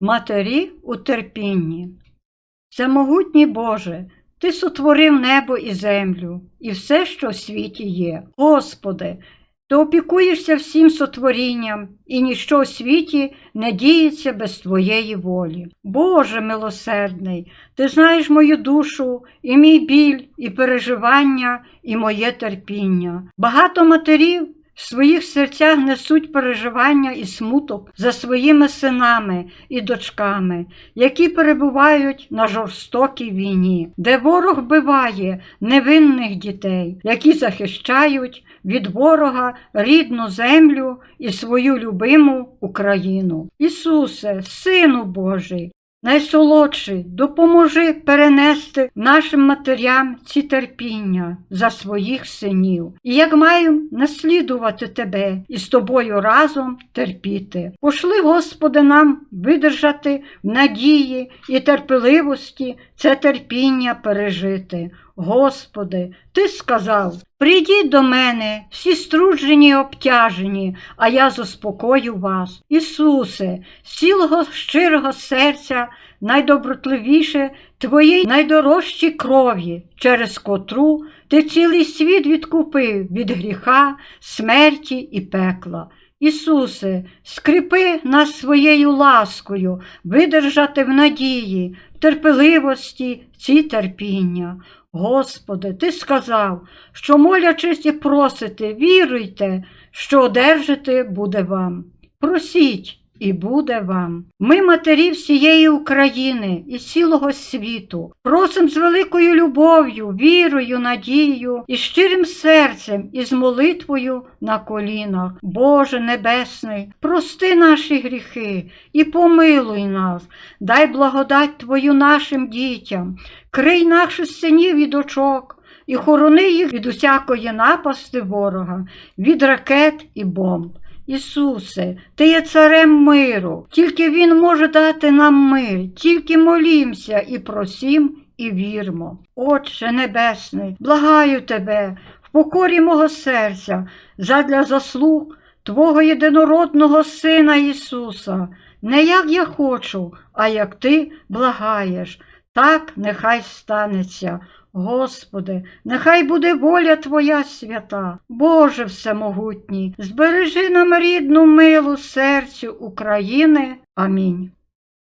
Матері у терпінні. Всемогутній Боже, Ти сотворив небо і землю, і все, що в світі є. Господи, Ти опікуєшся всім сотворінням, і ніщо в світі не діється без Твоєї волі. Боже милосердний, Ти знаєш мою душу, і мій біль, і переживання, і моє терпіння. Багато матерів в своїх серцях несуть переживання і смуток за своїми синами і дочками, які перебувають на жорстокій війні, де ворог вбиває невинних дітей, які захищають від ворога рідну землю і свою любиму Україну. Ісусе, Сину Божий, Найсолодший, допоможи перенести нашим матерям ці терпіння за своїх синів, і як маю наслідувати тебе і з тобою разом терпіти. Пошли, Господи, нам видержати в надії і терпеливості це терпіння пережити. Господи, Ти сказав: прийдіть до мене, всі струджені й обтяжені, а я заспокою вас. Ісусе, з цілого щирого серця, найдобротливіше Твоїй найдорожчій крові, через котру Ти цілий світ відкупив від гріха, смерті і пекла. Ісусе, скріпи нас своєю ласкою, видержати в надії, в терпеливості ці терпіння. Господи, Ти сказав, що молячись і просите, віруйте, що одержати буде вам. Просіть, і буде вам. Ми, матері всієї України і цілого світу, просим з великою любов'ю, вірою, надією і щирим серцем, і з молитвою на колінах. Боже Небесний, прости наші гріхи і помилуй нас, дай благодать Твою нашим дітям, крий наших синів і дочок. І хорони їх від усякої напасти ворога, від ракет і бомб. Ісусе, Ти є царем миру, тільки Він може дати нам мир, тільки молімся і просім, і вірмо. Отче Небесний, благаю Тебе в покорі мого серця, задля заслуг Твого єдинородного Сина Ісуса, не як я хочу, а як Ти благаєш. Так нехай станеться. Господи, нехай буде воля Твоя свята, Боже Всемогутній, збережи нам рідну милу серцю України. Амінь.